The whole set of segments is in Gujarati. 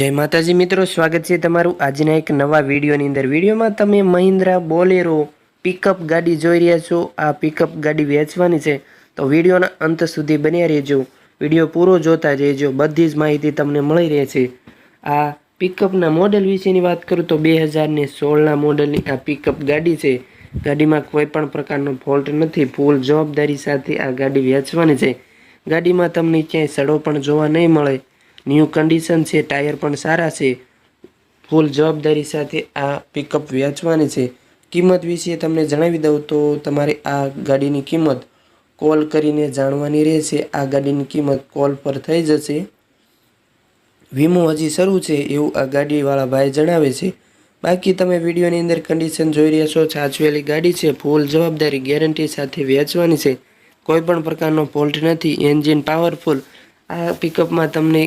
જય માતાજી મિત્રો, સ્વાગત છે તમારું આજના એક નવા વિડીયોની અંદર. વિડીયોમાં તમે મહિન્દ્રા બોલેરો પિકઅપ ગાડી જોઈ રહ્યા છો. આ પિકઅપ ગાડી વેચવાની છે. તો વિડીયોના અંત સુધી બન્યા રહેજો. વીડિયો પૂરો જોતા રહેજો. બધી જ માહિતી તમને મળી રહે છે આ પિકઅપના મોડેલ વિશેની વાત કરું તો બે હજારને સોળના મોડલની આ પિકઅપ ગાડી છે. ગાડીમાં કોઈ પણ પ્રકારનો ફોલ્ટ નથી. ફૂલ જવાબદારી સાથે આ ગાડી વેચવાની છે. ગાડીમાં તમને ક્યાંય સડો પણ જોવા નહીં મળે. ન્યૂ કન્ડિશન છે ટાયર પણ સારા છે. ફૂલ જવાબદારી સાથે આ પિકઅપ વેચવાની છે. કિંમત વિશે તમને જણાવી દઉં તો તમારે આ ગાડીની કિંમત કોલ કરીને જાણવાની રહેશે. આ ગાડીની કિંમત કોલ પર થઈ જશે. વીમો હજી શરૂ છે એવું આ ગાડીવાળા ભાઈ જણાવે છે. બાકી તમે વિડીયોની અંદર કન્ડિશન જોઈ રહ્યા છો, સાચવેલી ગાડી છે ફૂલ જવાબદારી ગેરંટી સાથે વેચવાની છે. કોઈ પણ પ્રકારનો ફોલ્ટ નથી એન્જિન પાવરફુલ આ પિકઅપમાં તમને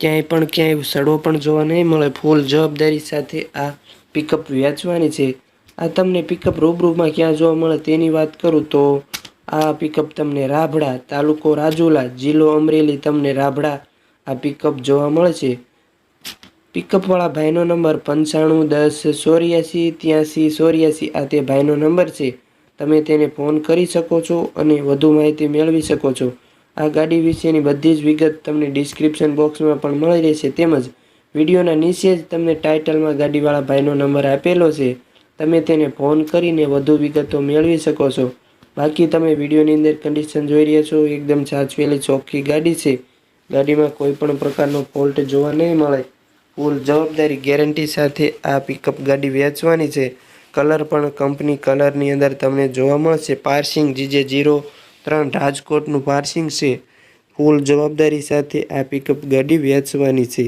ક્યાંય પણ ક્યાંય સડો પણ જોવા નહીં મળે. ફૂલ જવાબદારી સાથે આ પિકઅપ વેચવાની છે. આ તમને પિકઅપ રૂબરૂમાં ક્યાં જોવા મળે તેની વાત કરું તો આ પિકઅપ તમને રાભડા તાલુકો રાજુલા, જિલ્લો અમરેલી તમને રાભડા આ પિકઅપ જોવા મળે છે. પિકઅપવાળા ભાઈનો નંબર પંચાણું, દસ, ચોર્યાસી, ત્યાંસી, ચોર્યાસી આ તે ભાઈનો નંબર છે. તમે તેને ફોન કરી શકો છો અને વધુ માહિતી મેળવી શકો છો. આ ગાડી વિશેની બધી જ વિગત તમને ડિસ્ક્રિપ્શન બોક્સમાં પણ મળી રહેશે. તેમજ વિડીયોના નીચે જ તમને ટાઇટલમાં ગાડીવાળા ભાઈનો નંબર આપેલો છે. તમે તેને ફોન કરીને વધુ વિગતો મેળવી શકો છો. બાકી તમે વિડીયોની અંદર કન્ડિશન જોઈ રહ્યા છો, એકદમ સાચવેલી ચોખ્ખી ગાડી છે. ગાડીમાં કોઈ પણ પ્રકારનો ફોલ્ટ જોવા નહીં મળે. ફૂલ જવાબદારી ગેરંટી સાથે આ પિકઅપ ગાડી વેચવાની છે. કલર પણ કંપની કલરની અંદર તમને જોવા મળશે. પાર્સિંગ જીજે જીરો ત્રણ રાજકોટનું પાર્સિંગ છે. ફૂલ જવાબદારી સાથે આ પિકઅપ ગાડી વેચવાની છે.